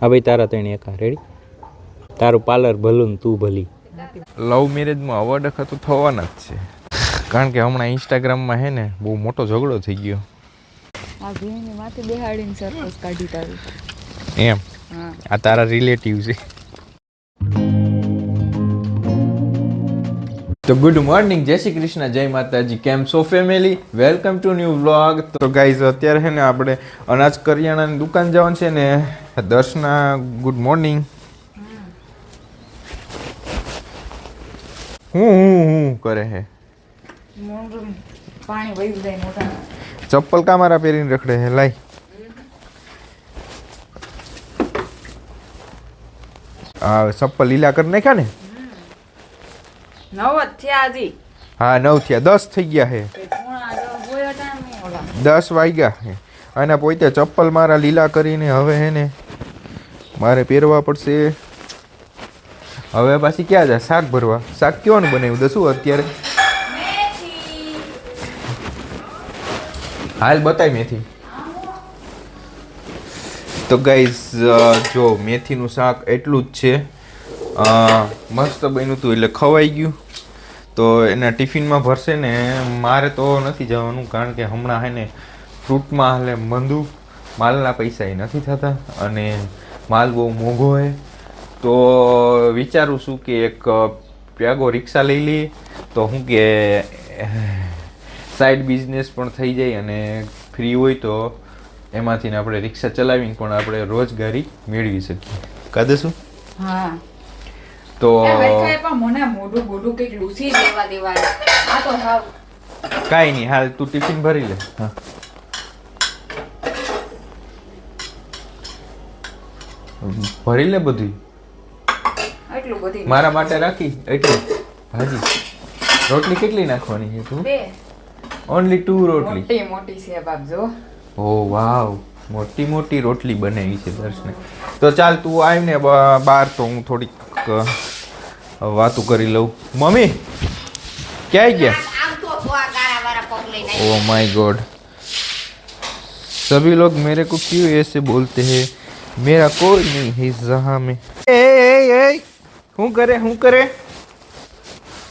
હા ભાઈ તારા તેણી એકા. રેડી તારું પાર્લર ભલું ને તું ભલી. લવ મેરેજમાં અવર ડખા તો થવાના જ છે. કારણ કે હમણાં ઇન્સ્ટાગ્રામમાં હે ને બહુ મોટો ઝઘડો થઈ ગયો. આ ભીની માથે બેહાડીને સરપસ કાઢી તારું. એમ? આ તારા રિલેટિવ છે. તો ગુડ મોર્નિંગ જય શ્રી કૃષ્ણ, જય માતાજી. કેમ સો family welcome to new vlog તો ગાઈઝ અત્યારે છે ને આપણે અનાજ કરિયાણાની દુકાન જવાનું છે ને, દર્શના ગુડ મોર્નિંગ હું હું હું કરે હે? ચપ્પલ કામારા પહેરીને રખડે હે? લાઈ આ ચપ્પલ લીલા કરી નાખ્યા ને? નવ થયા હજી હા નવ થયા દસ થઈ ગયા હે. દસ વાગ્યા હે. અને પોતે ચપ્પલ મારા લીલા કરીને હવે હે ને મારે પહેરવા પડશે. હવે પાછી ક્યાં જાય? શાક ભરવા. શાક કેવાનું બનાવ્યું? દસું અત્યારે? હાલ બતાય મેથી. તો ગાઈઝ જો મેથીનું શાક એટલું જ છે. મસ્ત બન્યું હતું એટલે ખવાઈ ગયું. તો એના ટિફિનમાં ભરશે ને મારે તો નથી જવાનું કારણ કે હમણાં હે ને ફ્રૂટમાં હાલે મંદુ. માલના પૈસા એ નથી થતા અને માલ બહુ મોંઘો હોય તો વિચારું છું કે એક પ્યાગો રિક્ષા લઈ લઈએ. તો હું કે સાઈડ બિઝનેસ પણ થઈ જાય અને ફ્રી હોય તો એમાંથી આપણે રિક્ષા ચલાવીને પણ આપણે રોજગારી મેળવી શકીએ. કાદે શું? હા. તો મને મોઢું બોઢું કંઈક લૂસી દેવા દેવાય આ તો હાવ. કાંઈ નહીં હાલ તું ટિફિન ભરી લે. હા. ભરી લે બધું? એટલું બધી મારા માટે રાખી? એટલે? ભાજી. રોટલી કેટલી નાખવાની છે તું? ઓનલી ટુ રોટલી. મોટી મોટી છે બાપ જો. ઓ વાવ. મોટી મોટી રોટલી બનાવી છે દર્શને તો ચાલ તું આવીને બ- બહાર તો હું થોડીક અ, વાતું કરી લઉં મમ્મી ક્યાંય ગયા ओ माय गॉड सभी लोग मेरे को क्यों ऐसे बोलते हैं मेरा कोई नहीं है इस जहां में ए ए ए શું કરે શું કરે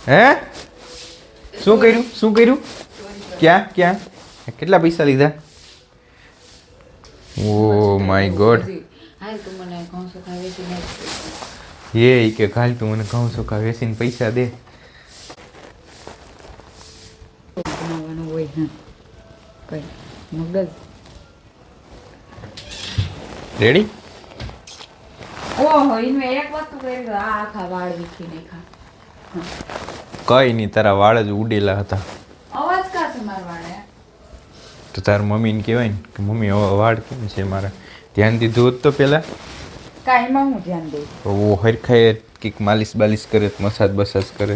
હે શું કર્યું શું કર્યું ક્યાં ક્યાં કેટલા પૈસા લીધા ઓ માય ગોડ એ કે કાલ તું મને ઘઉં કા વેસીને પૈસા દે. રેડી ઓહો ઇનમે એક વસ્તુ કરી આ આખા વાળ વીખી નાખા કઈ નહીં તારા વાળ જ ઉડેલા હતા. અવાજ કા છે મારા વાળે? તો તાર મમ્મીને કહેવાય ને કે મમ્મી હવે વાળ કેમ છે મારા? ધ્યાન દીધું હોત તો પહેલાં કાંઈમાં હું ધ્યાન દઉં? ઓ હરખાય કંઈક માલિશ બાલિશ કરે મસાજ બસાજ કરે.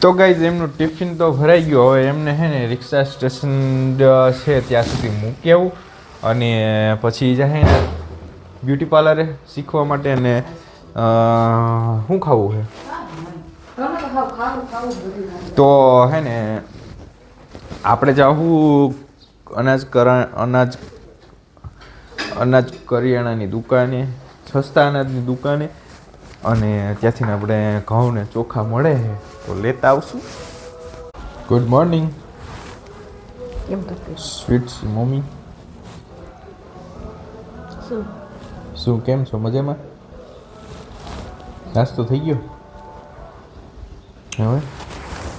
તો ગાઈઝ એમનું ટિફિન તો ભરાઈ ગયું. હવે એમને હે ને રિક્ષા સ્ટેશન છે ત્યાં સુધી મૂકી આવું અને પછી જાય ને બ્યુટી પાર્લરે શીખવા માટે અને શું ખાવું છે. તો હે ને આપણે જાવું અનાજ કરા અનાજ અનાજ કરિયાણાની દુકાને સસ્તા અનાજની દુકાને અને ત્યાંથી આપણે ઘઉં ને ચોખા મળે તો લેતા આવશું. ગુડ મોર્નિંગ કેમ સ્વીટ્સ મમ્મી શું? શું કેમ છો? મજામાં? નાસ્તો થઈ ગયો? હવે?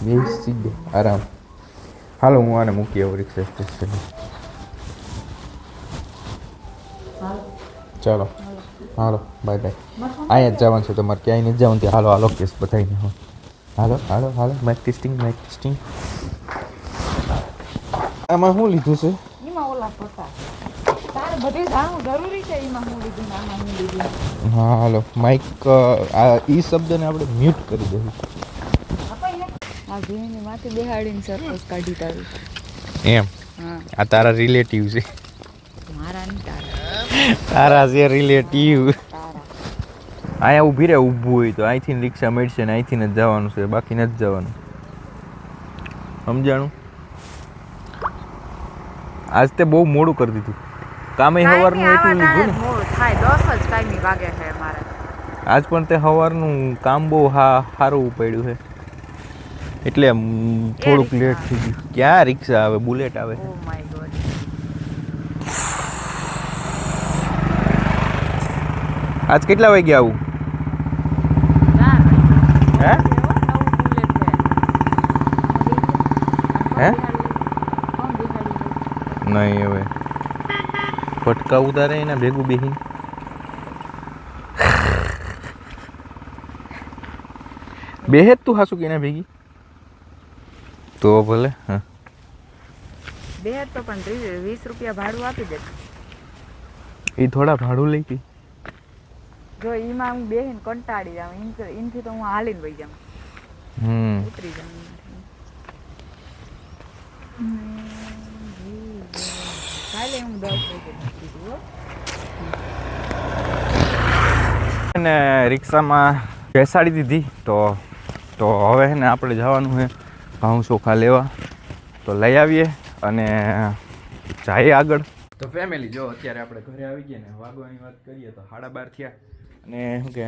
બેસી ગયો આરામ. હાલો હું આને મૂકી આવું રિક્ષા સ્ટેશન ચાલો. હાલો. બાય બાય અહીંયા જ જવાનું છે તમારે ક્યાંય નથી જવાનું ત્યાં હાલો હાલો કેસ બતાવીને હો hello hello hello mic testing mic testing આમાં શું લીધું છે? હું હાલો. માઇક આ એ શબ્દને આપણે મ્યુટ કરી દઈશું આ માથે બેહાડીને સરપસ કાઢી તારું. એમ? આ તારા રિલેટિવ છે. મારા નહીં તારા. તારા છે રિલેટિવ અહીંયા ઊભી રહે ઊભું હોય તો. અહીંથી રિક્ષા મળશે ને અહીંથી જ જવાનું છે. બાકી નથી જવાનું. સમજાણું? આજ તે બહુ મોડું કરી દીધું. કામે સવારનું એટલું લીધું થાય. દસ જ વાગે છે આજ પણ તે સવારનું કામ બહુ હા સારું પડ્યું છે. એટલે થોડુંક લેટ થઈ ગયું. ક્યાં રિક્ષા આવે? બુલેટ આવે? ગોડ આજ કેટલા વાગે આવું? હે? હે? નહીં હવે. ફટકા ઉતારે એના ભેગું બેહી. બેહે તું હાસું કે એના ભેગી? તો ભલે હા. બે તો પણ વીસ રૂપિયા ભાડું આપી દે. એ થોડા ભાડું લઈ ગઈ જો એમાં હું બેહીને કંટાળી જાઉં ઈનથી તો હું હાલીને વહી જાઉં. હમ. ઉતરી જાઉં કાલે હું દસ વાગે મૂકી દઉં હો. અને રિક્ષામાં બેસાડી દીધી તો તો હવે ને આપણે જવાનું છે ઘઉં ચોખા લેવા. તો લઈ આવીએ અને જઈએ આગળ. તો ફેમિલી જો અત્યારે આપણે ઘરે આવી ગયા ને, વાગવાની વાત કરીએ તો સાડા બાર થયા. અને શું કે,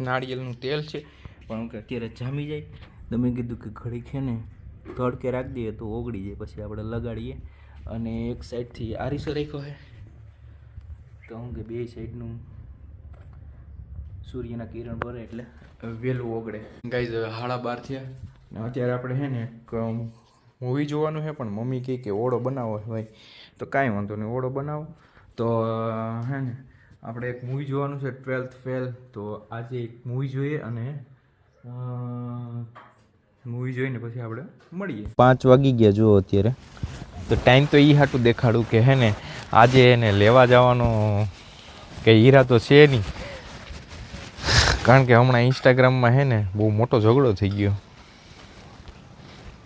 નાળિયેરનું તેલ છે, પણ હું કે અત્યારે જામી જાય. તો મેં કીધું કે ઘડી છે ને તડકે રાખી દઈએ તો ઓગળી જાય, પછી આપણે લગાડીએ. અને એક સાઈડથી આરીસો રાખ્યો છે. તો શું કે બે સાઈડનું સૂર્યના કિરણ પડે એટલે વહેલું ઓગળે. ગાઈઝ હવે હાડા બાર થયા. ને અત્યારે આપણે છે ને એક મૂવી જોવાનું છે, પણ મમ્મી કહે કે ઓળો બનાવો હોય તો કાંઈ વાંધો નહીં, ઓળો બનાવો. તો હે ને, આપણે એક મૂવી જોવાનું છે ટ્વેલ્થ ફેલ તો આજે એક મૂવી જોઈએ અને મૂવી જોઈને પછી આપણે મળીએ. પાંચ વાગી ગયા જુઓ અત્યારે. તો ટાઈમ તો એ હાટું દેખાડું કે હે ને, આજે એને લેવા જવાનો કે તો છે નહીં. કારણ કે હમણાં ઇન્સ્ટાગ્રામમાં હે ને, બહુ મોટો ઝઘડો થઈ ગયો.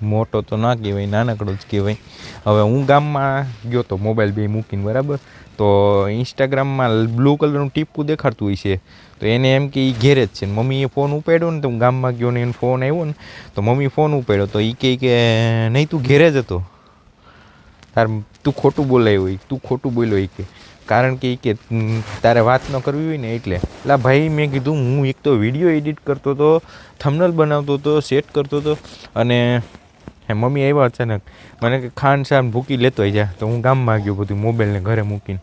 મોટો તો ના કહેવાય, નાનકડો જ કહેવાય. હવે હું ગામમાં ગયો તો મોબાઈલ બે મૂકીને, બરાબર? તો ઇન્સ્ટાગ્રામમાં બ્લુ કલરનું ટીપું દેખાડતું હોય છે. તો એને એમ કે એ ઘેરે જ છે. મમ્મીએ ફોન ઉપાડ્યો ને તો હું ગામમાં ગયો ને એને ફોન આવ્યો ને, તો મમ્મી ફોન ઉપાડ્યો. તો એ કહે કે, નહીં, તું ઘેરે જ હતો. તાર તું ખોટું બોલાય હોય, તું ખોટું બોલ્યો હોય કે. કારણ કે એ કે તારે વાત ન કરવી હોય ને એટલે. એટલે ભાઈ, મેં કીધું, હું એક તો વીડિયો એડિટ કરતો હતો થમનલ બનાવતો હતો, સેટ કરતો હતો, અને મમ્મી આવ્યા અચાનક. મને કે ખાંડ શાન ભૂકી લેતો જા. તો હું ગામમાં ગયો બધું મોબાઈલને ઘરે મૂકીને.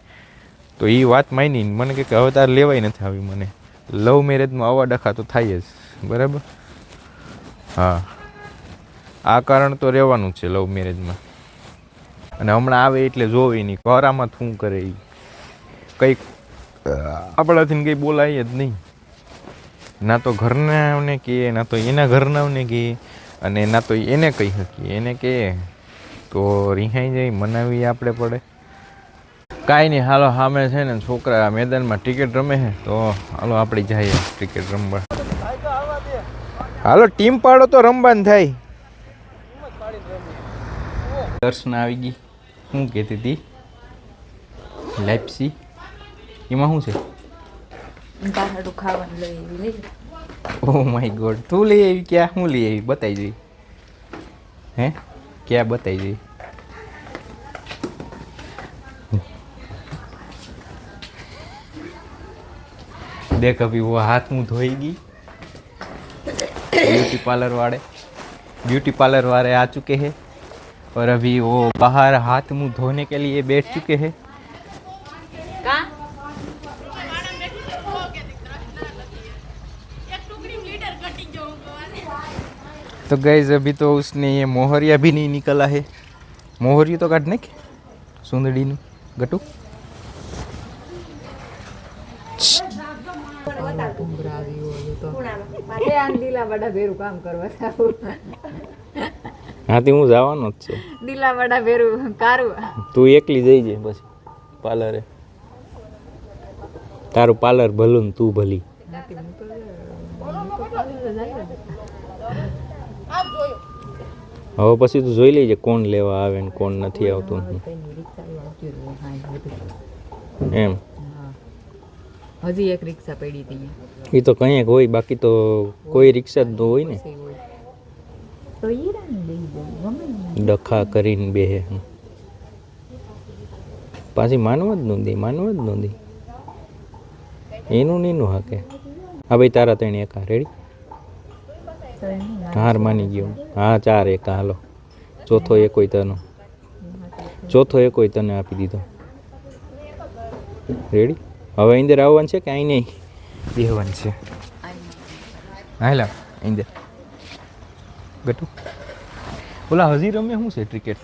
તો એ વાત માની મને કે હવે તારે લેવાય નથી આવી મને. લવ મેરેજમાં આવા ડખા તો થાય જ. બરાબર? હા. આ કારણ તો રહેવાનું છે લવ મેરેજમાં અને હમણાં આવે એટલે જોવે નહીં. ઘરામાં શું કરે એ કંઈક આપણાથી કંઈ બોલાય જ નહીં. ના તો ઘરના કહીએ ના તો એના ઘરનાને કહીએ અને ના તો એને કહી શકીએ. એને કહીએ તો રિહાઈ જાય, મનાવી આપણે પડે. કાંઈ નહીં, હાલો, સામે છે ને છોકરા મેદાનમાં ક્રિકેટ રમે છે, તો હાલો, આપણે જઈએ ક્રિકેટ રમવા. હાલો, ટીમ પાડો તો રમવાનું થાય. દર્શન આવી ગઈ. શું કહેતી હતી? લેપ્સી. એમાં શું છે? ખાવાનું લઈ. ઓ માય ગોડ તું લઈ આવી ક્યાં હું લઈ આવી બતાવી જોઈ હે ક્યાં બતાવી જોઈ देख अभी वो हाथ मुंह धोएगी ब्यूटी पार्लर वाले ब्यूटी पार्लर वाले आ चुके हैं और अभी वो बाहर हाथ मुंह धोने के लिए बैठ चुके हैं तो गैस अभी तो उसने ये मोहरिया भी नहीं निकला है मोहरिया तो काटने के सुंदड़ी નું ગટુ એ આ લીલાવાડા ભેરું કામ કરવા જાવું. હાથી હું જવાનો જ છે લીલાવાડા ભેરું કારવા તું એકલી જઈ જાય પછી પાર્લરે તારું પાર્લર ભલું ને તું ભલી હવે પછી તું જોઈ લેજે કોણ લેવા આવે ને કોણ નથી આવતું. એમ? હજી એક રિક્ષા પડી હતી એ તો કંઈક હોય બાકી તો કોઈ રિક્ષા જ ન હોય ને. ડખા કરીને બેહે. પાછી માનવા જ નોંધી માનવા જ નોંધી એનું નીનું હાકે. હા ભાઈ તારા ત્રણ એકા રેડી? હાર માની ગયો. હા, ચાર એક, હાલો. ચોથો એકોય તનો. ચોથો એકોય તને આપી દીધો. રેડી હવે અંદર આવવાનું છે કે અહીં નહીં? બેહવાનું છે. હાલા, અંદર. ગટુ. ઓલા હજી રમે શું છે ક્રિકેટ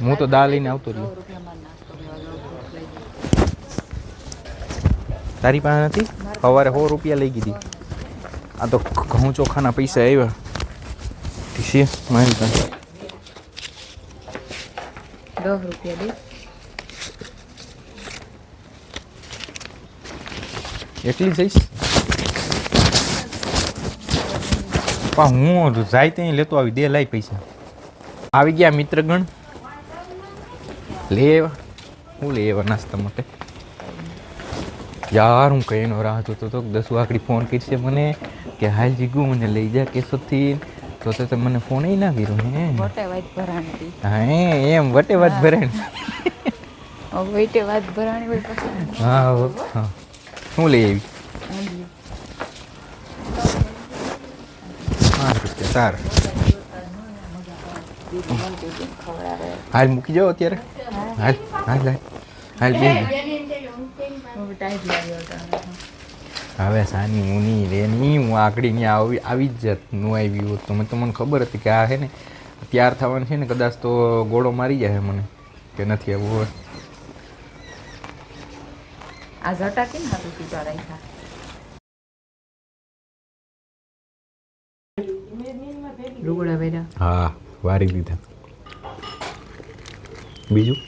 હું તો દા લઈને આવતો રહ્યો. તારી પાસે નથી? સવારે સો રૂપિયા લઈ ગઈ આ તો ઘઉં ચોખાના પૈસા આવ્યા. ટીસી મારી પાસે. દસ રૂપિયા દે. એટલી જઈશ પણ હું જાય ત્યાં લેતો આવી દે લાય પૈસા. આવી ગયા મિત્રગણ? લે આવ્યા? હું લે આવ્યા નાસ્તા માટે? યાર હું કહીનો રાહ જોતો હતો દસ વાકડી ફોન કરશે મને કે હાલ જીગુ મને લઈ જા કેશોદથી. તો તો તે મને ફોન ના કર્યો હે. વટે વાત ભરાણી હા એમ વટે વાત ભરાણી. વટે વાત ભરાણી હોય પછી હા હા. શું લઈ આવી? પાંચ રૂપિયા તાર હાલ મૂકી જાઓ અત્યારે. હાલ હાલ હાલ. હાલ બે હવે હતો સાની મુની રે ની હું આકડી ની આવી આવી જ જાતનું આવી હોત તો મને તો મને ખબર હતી કે આ છે ને તૈયાર થવાનું છે ને કદાચ તો ગોળો મારી જાય મને કે નથી આવવું હોય આ જટા કેમ હાથું સીધા રાખ્યા? લુગડા વેરા હા વારી લીધા બીજું?